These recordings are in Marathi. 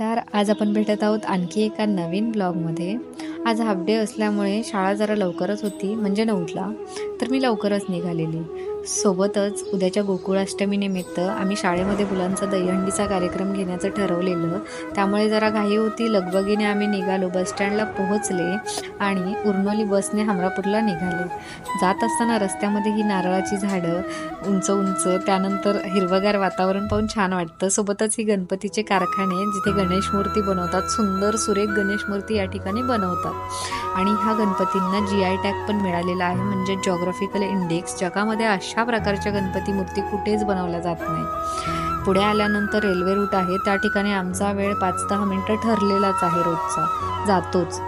तर आज आपण भेटत आहोत आणखी एका नवीन ब्लॉगमध्ये. आज हाफ डे असल्यामुळे शाळा जरा लवकरच होती म्हणजे नऊला तर मी लवकरच निघालेली. सोबतच उद्याच्या गोकुळाष्टमीनिमित्त आम्ही शाळेमध्ये मुलांचा दहीहंडीचा कार्यक्रम घेण्याचं ठरवलेलं. त्यामुळे जरा घाई होती. लगबगीने आम्ही निघालो. बसस्टँडला पोहोचले आणि उर्नोली बसने हमरापूरला निघाले. जात असताना रस्त्यामध्ये ही नारळाची झाडं उंच उंच त्यानंतर हिरवगार वातावरण पाहून छान वाटतं. सोबतच ही गणपतीचे कारखाने जिथे गणेश मूर्ती बनवतात सुंदर सुरेख गणेश मूर्ती या ठिकाणी बनवतात. आणि ह्या गणपतींना जी आय टॅग पण मिळालेला आहे. म्हणजे जॉग्राफिकल इंडेक्स जगामध्ये अशा प्रकारच्या गणपती मूर्ती कुठेच बनवल्या जात नाही पुढे आल्यानंतर रेल्वे रूट आहे. त्या ठिकाणी आमचा वेळ पाच दहा मिनटं ठरलेलाच आहे रोजचा. जातोच.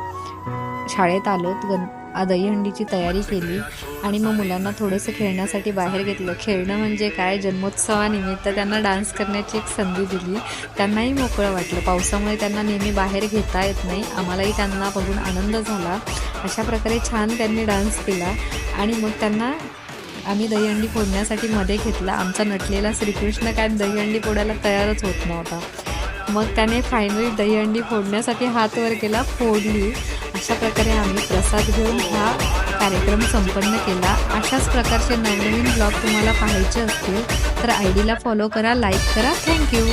शाळेत आलोत गण दहीहंडीची तयारी केली आणि मग मुलांना थोडंसं खेळण्यासाठी बाहेर घेतलं. खेळणं म्हणजे काय? जन्मोत्सवानिमित्त त्यांना डान्स करण्याची एक संधी दिली. त्यांनाही मोकळं वाटलं. पावसामुळे त्यांना नेहमी बाहेर घेता येत नाही. आम्हालाही त्यांना बघून आनंद झाला. अशा प्रकारे छान त्यांनी डान्स केला आणि मग त्यांना आम्ही दहीहंडी फोडण्यासाठी मध्ये घेतला. आमचा नटलेला श्रीकृष्ण काय दहीहंडी फोडायला तयारच होत नव्हता. मग त्याने फायनली दहीहंडी फोडण्यासाठी हात वर केला फोडली. अशा प्रकारे आम्ही प्रसाद घेऊन हा कार्यक्रम संपन्न केला. अशाच प्रकारचे नवनवीन ब्लॉग तुम्हाला पाहायचे असतील तर आय डीला फॉलो करा लाईक करा. Thank you